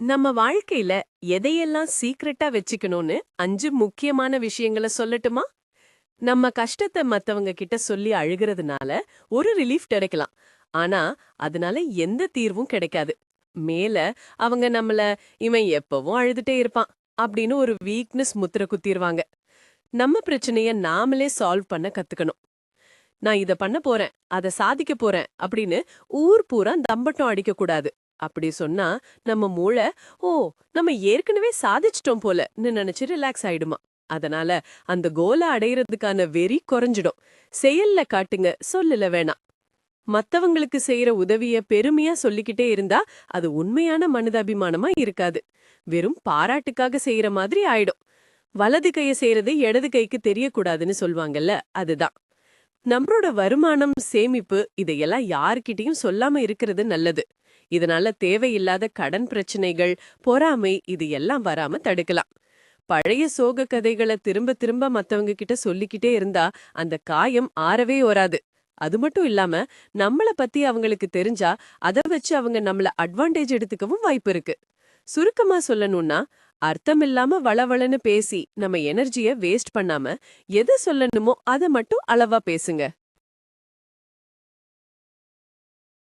நம்ம வாழ்க்கையில எதையெல்லாம் சீக்ரெட்டா வச்சுக்கணும்னு அஞ்சு முக்கியமான விஷயங்கள சொல்லட்டுமா? நம்ம கஷ்டத்தை மத்தவங்க கிட்ட சொல்லி அழுகிறதுனால ஒரு ரிலீஃப் கிடைக்கலாம். ஆனா அதனால எந்த தீர்வும் கிடைக்காது. மேல அவங்க நம்மள இவன் எப்பவும் அழுதுட்டே இருப்பான் அப்படின்னு ஒரு வீக்னஸ் முத்திர குத்திருவாங்க. நம்ம பிரச்சனைய நாமளே சால்வ் பண்ண கத்துக்கணும். நான் இத பண்ண போறேன் அத சாதிக்க போறேன் அப்படின்னு ஊர் பூரா தம்பட்டம் அடிக்க கூடாது அப்படி சொன்னா நம்ம மூளை ஓ நம்ம ஏற்கனவே சாதிச்சிட்டோம் போலன்னு நினைச்சு ரிலாக்ஸ் ஆயிடுமா? அதனால அந்த கோலை அடையிறதுக்கான வெறி குறைஞ்சிடும். செயல்ல காட்டுங்க சொல்லல வேணாம். மத்தவங்களுக்கு செய்யற உதவிய பெருமையா சொல்லிக்கிட்டே இருந்தா அது உண்மையான மனிதாபிமானமா இருக்காது. வெறும் பாராட்டுக்காக செய்யற மாதிரி ஆயிடும். வலது கைய செய்யறது இடது கைக்கு தெரியக்கூடாதுன்னு சொல்லுவாங்கல்ல அதுதான். நம்மளோட வருமானம் சேமிப்பு இதையெல்லாம் யார்கிட்டயும் சொல்லாம இருக்கிறது நல்லது. இதனால தேவையில்லாத கடன் பிரச்சனைகள் பொறாமை இது எல்லாம் வராம தடுக்கலாம். பழைய சோக கதைகளை திரும்ப திரும்ப மத்தவங்க கிட்ட சொல்லிக்கிட்டே இருந்தா அந்த காயம் ஆறவே வராது அது மட்டும் இல்லாம நம்மள பத்தி அவங்களுக்கு தெரிஞ்சா அத வச்சு அவங்க நம்மள அட்வான்டேஜ் எடுத்துக்கவும் வாய்ப்பு இருக்கு. சுருக்கமா சொல்லணும்னா அர்த்தமில்லாம வளவளன்னு பேசி நம்ம எனர்ஜிய வேஸ்ட் பண்ணாம எது சொல்லணுமோ அத மட்டும் அளவா பேசுங்க.